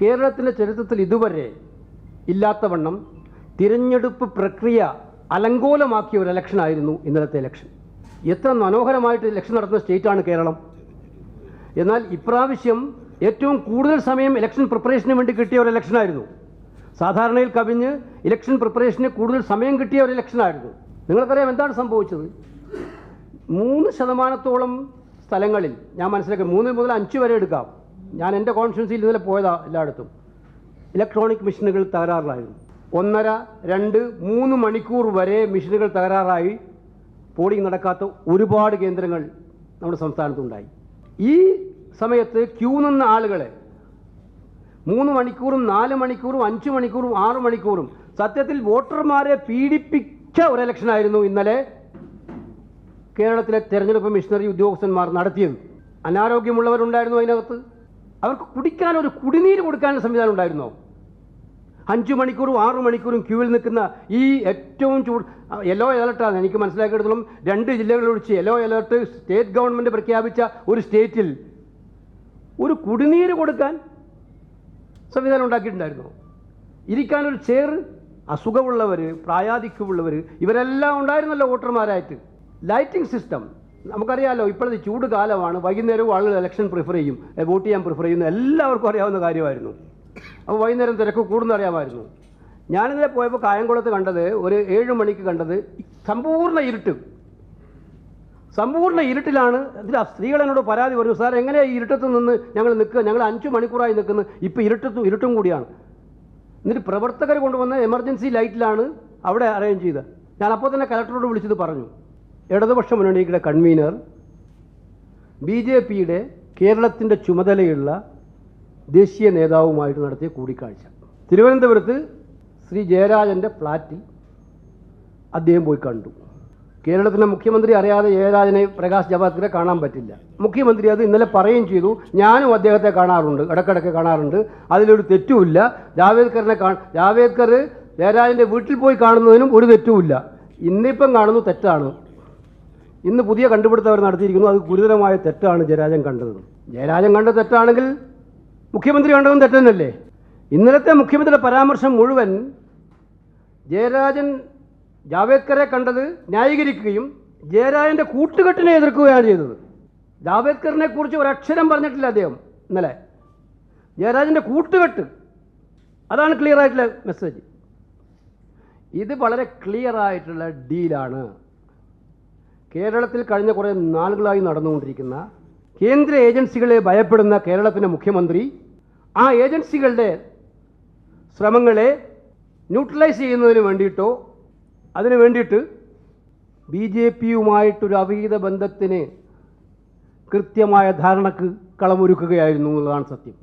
കേരളത്തിന്റെ ചരിത്രത്തിൽ ഇതുവരെ ഇല്ലാത്തവണ്ണം തിരഞ്ഞെടുപ്പ് പ്രക്രിയ അലങ്കോലമാക്കിയ ഒരു ഇലക്ഷനായിരുന്നു ഇന്നലത്തെ ഇലക്ഷൻ എത്ര മനോഹരമായിട്ട് ഇലക്ഷൻ നടത്തുന്ന സ്റ്റേറ്റാണ് കേരളം. എന്നാൽ ഇപ്രാവശ്യം ഏറ്റവും കൂടുതൽ സമയം ഇലക്ഷൻ പ്രിപ്പറേഷന് വേണ്ടി കിട്ടിയ ഒരു ഇലക്ഷനായിരുന്നു സാധാരണയിൽ കവിഞ്ഞ് ഇലക്ഷൻ പ്രിപ്പറേഷന് കൂടുതൽ സമയം കിട്ടിയ ഒരു ഇലക്ഷനായിരുന്നു നിങ്ങൾക്കറിയാം എന്താണ് സംഭവിച്ചത്? മൂന്ന് ശതമാനത്തോളം സ്ഥലങ്ങളിൽ ഞാൻ മനസ്സിലാക്കി മൂന്ന് മുതൽ അഞ്ച് വരെ എടുക്കാം. ഞാൻ എന്റെ കോൺഫിഡൻസിൽ ഇന്നലെ പോയതാ എല്ലായിടത്തും. ഇലക്ട്രോണിക് മെഷീനുകൾ തകരാറിലായിരുന്നു. ഒന്നര രണ്ട് മൂന്ന് മണിക്കൂർ വരെ മെഷീനുകൾ തകരാറായി. പോളിംഗ് നടക്കാത്ത ഒരുപാട് കേന്ദ്രങ്ങൾ നമ്മുടെ സംസ്ഥാനത്തുണ്ടായി. ഈ സമയത്ത് ക്യൂ നിന്ന ആളുകളെ മൂന്ന് മണിക്കൂറും നാല് മണിക്കൂറും അഞ്ച് മണിക്കൂറും ആറ് മണിക്കൂറും സത്യത്തിൽ വോട്ടർമാരെ പീഡിപ്പിച്ച ഒരു ഇലക്ഷനായിരുന്നു ഇന്നലെ കേരളത്തിലെ തെരഞ്ഞെടുപ്പ് മിഷണറി ഉദ്യോഗസ്ഥന്മാർ നടത്തിയത്. അനാരോഗ്യമുള്ളവരുണ്ടായിരുന്നു അതിനകത്ത്. അവർക്ക് കുടിക്കാൻ ഒരു കുടിനീര് കൊടുക്കാനുള്ള സംവിധാനം ഉണ്ടായിരുന്നോ? അഞ്ചു മണിക്കൂറും ആറു മണിക്കൂറും ക്യൂവിൽ നിൽക്കുന്ന ഈ ഏറ്റവും ചൂട് യെല്ലോ അലേർട്ടാണ് എനിക്ക് മനസ്സിലാക്കിയെടുത്തോളം രണ്ട് ജില്ലകളിലൊഴിച്ച് യെല്ലോ അലേർട്ട് സ്റ്റേറ്റ് ഗവൺമെന്റ് പ്രഖ്യാപിച്ച ഒരു സ്റ്റേറ്റിൽ ഒരു കുടിനീര് കൊടുക്കാൻ സംവിധാനം ഉണ്ടാക്കിയിട്ടുണ്ടായിരുന്നു? ഇരിക്കാനൊരു ചെയർ അസുഖമുള്ളവർ പ്രായാധിക്യമുള്ളവർ ഇവരെല്ലാം ഉണ്ടായിരുന്നല്ലോ വോട്ടർമാരായിട്ട്. ലൈറ്റിംഗ് സിസ്റ്റം നമുക്കറിയാമല്ലോ ഇപ്പോഴത്തെ ചൂട് കാലമാണ് വൈകുന്നേരവും ആളുകൾ ഇലക്ഷൻ പ്രിഫർ ചെയ്യും വോട്ട് ചെയ്യാൻ പ്രിഫർ ചെയ്യുന്ന എല്ലാവർക്കും അറിയാവുന്ന കാര്യമായിരുന്നു. അപ്പോൾ വൈകുന്നേരം തിരക്ക് കൂടുന്ന അറിയാമായിരുന്നു. ഞാനിന്നലെ പോയപ്പോൾ കായംകുളത്ത് കണ്ടത് ഒരു ഏഴ് മണിക്ക് കണ്ടത് സമ്പൂർണ ഇരുട്ട്. സമ്പൂർണ ഇരുട്ടിലാണ് ഇതിൽ സ്ത്രീകൾ എന്നോട് പരാതി പറഞ്ഞു സാർ എങ്ങനെയാണ് ഈ ഇരുട്ടത്ത് നിന്ന് ഞങ്ങൾ നിൽക്കുക? ഞങ്ങൾ അഞ്ച് മണിക്കൂറായി നിൽക്കുന്നു ഇപ്പോൾ ഇരുട്ടത്തും ഇരുട്ടും കൂടിയാണ്. എന്നിട്ട് പ്രവർത്തകർ കൊണ്ടുവന്ന എമർജൻസി ലൈറ്റിലാണ് അവിടെ അറേഞ്ച് ചെയ്തത്. ഞാൻ അപ്പോൾ തന്നെ കലക്ടറോട് വിളിച്ചത് പറഞ്ഞു. ഇടതുപക്ഷ മുന്നണിയുടെ കൺവീനർ ബി ജെ പിയുടെ കേരളത്തിന്റെ ചുമതലയുള്ള ദേശീയ നേതാവുമായിട്ട് നടത്തിയ കൂടിക്കാഴ്ച. തിരുവനന്തപുരത്ത് ശ്രീ ജയരാജന്റെ ഫ്ലാറ്റിൽ അദ്ദേഹം പോയി കണ്ടു. കേരളത്തിലെ മുഖ്യമന്ത്രി അറിയാതെ ജയരാജനെ പ്രകാശ് ജവാദ്കറെ കാണാൻ പറ്റില്ല. മുഖ്യമന്ത്രി അത് ഇന്നലെ പറയുകയും ചെയ്തു. ഞാനും അദ്ദേഹത്തെ കാണാറുണ്ട് ഇടയ്ക്കിടയ്ക്ക് കാണാറുണ്ട്. അതിലൊരു തെറ്റുമില്ല. ജാവേദ്കറിനെ കാ ജാവേദ്കർ ജയരാജന്റെ വീട്ടിൽ പോയി കാണുന്നതിനും ഒരു തെറ്റുമില്ല. ഇന്നിപ്പം കാണുന്നു തെറ്റാണ്. ഇന്ന് പുതിയ കണ്ടുപിടുത്തം അവർ നടത്തിയിരിക്കുന്നു. അത് ഗുരുതരമായ തെറ്റാണ് ജയരാജൻ കണ്ടത്. ജയരാജൻ കണ്ട തെറ്റാണെങ്കിൽ മുഖ്യമന്ത്രി കണ്ടതും തെറ്റെന്നല്ലേ? ഇന്നലത്തെ മുഖ്യമന്ത്രിയുടെ പരാമർശം മുഴുവൻ ജയരാജൻ ജാവേദ്കറെ കണ്ടത് ന്യായീകരിക്കുകയും ജയരാജന്റെ കൂട്ടുകെട്ടിനെ എതിർക്കുകയാണ് ചെയ്തത്. ജാവേദ്കറിനെ കുറിച്ച് ഒരക്ഷരം പറഞ്ഞിട്ടില്ല അദ്ദേഹം ഇന്നലെ. ജയരാജന്റെ കൂട്ടുകെട്ട്. അതാണ് ക്ലിയർ ആയിട്ടുള്ള മെസ്സേജ് ഇത് വളരെ ക്ലിയർ ആയിട്ടുള്ള ഡീലാണ് കേരളത്തിൽ കഴിഞ്ഞ കുറേ നാളുകളായി നടന്നുകൊണ്ടിരിക്കുന്ന കേന്ദ്ര ഏജൻസികളെ ഭയപ്പെടുന്ന കേരളത്തിന്റെ മുഖ്യമന്ത്രി ആ ഏജൻസികളുടെ ശ്രമങ്ങളെ ന്യൂട്രലൈസ് ചെയ്യുന്നതിന് വേണ്ടിയിട്ടോ അതിന് വേണ്ടിയിട്ട് ബി ജെ പിയുമായിട്ടൊരു അവിഹിത ബന്ധത്തിന് കൃത്യമായ ധാരണക്ക് കളമൊരുക്കുകയായിരുന്നു എന്നുള്ളതാണ് സത്യം.